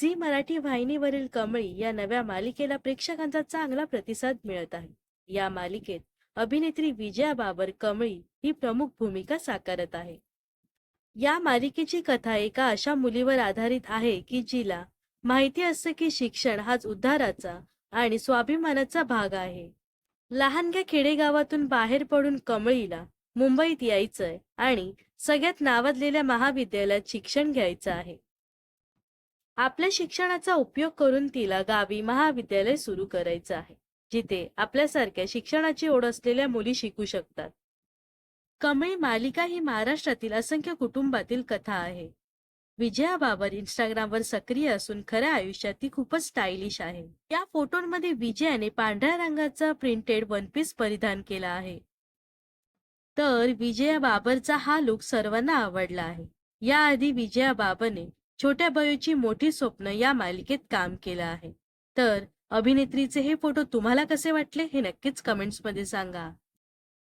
Zee Marathi वाहिनीवरील कमळी या नव्या मालिकेला प्रेक्षकांचा चांगला प्रतिसाद मिळत आहे. या मालिकेत अभिनेत्री विजया बाबर कमळी ही प्रमुख भूमिका साकारत आहे. या मालिकेची कथा एका अशा मुलीवर आधारित आहे की जिला माहिती असतं की शिक्षण हाच उद्धाराचा आणि स्वाभिमानाचा भाग आहे. लहानग्या खेडेगावातून बाहेर पडून कमळीला मुंबईत यायचंय आणि सगळ्यात नावाजलेल्या महाविद्यालयात शिक्षण घ्यायचं आहे. आपल्या शिक्षणाचा उपयोग करून तिला गावी महाविद्यालय सुरू करायचं आहे जिथे आपल्यासारख्या शिक्षणाची ओढ असलेल्या मुली शिकू शकतात. कमळी मालिका ही महाराष्ट्रातील असंख्य कुटुंबातील कथा आहे. विजया बाबर इंस्टाग्रामवर सक्रिय असून खऱ्या आयुष्यात ती खूपच स्टायलिश आहे. या फोटोंमध्ये विजयाने पांढऱ्या रंगाचा प्रिंटेड वन पीस परिधान केला आहे. तर विजया बाबरचा हा लुक सर्वांना आवडला आहे. याआधी विजया बाबरने छोट्या बयोची मोठी स्वप्न या मालिकेत काम केलं आहे. तर अभिनेत्रीचे हे फोटो तुम्हाला कसे वाटले हे नक्कीच कमेंट्समध्ये सांगा.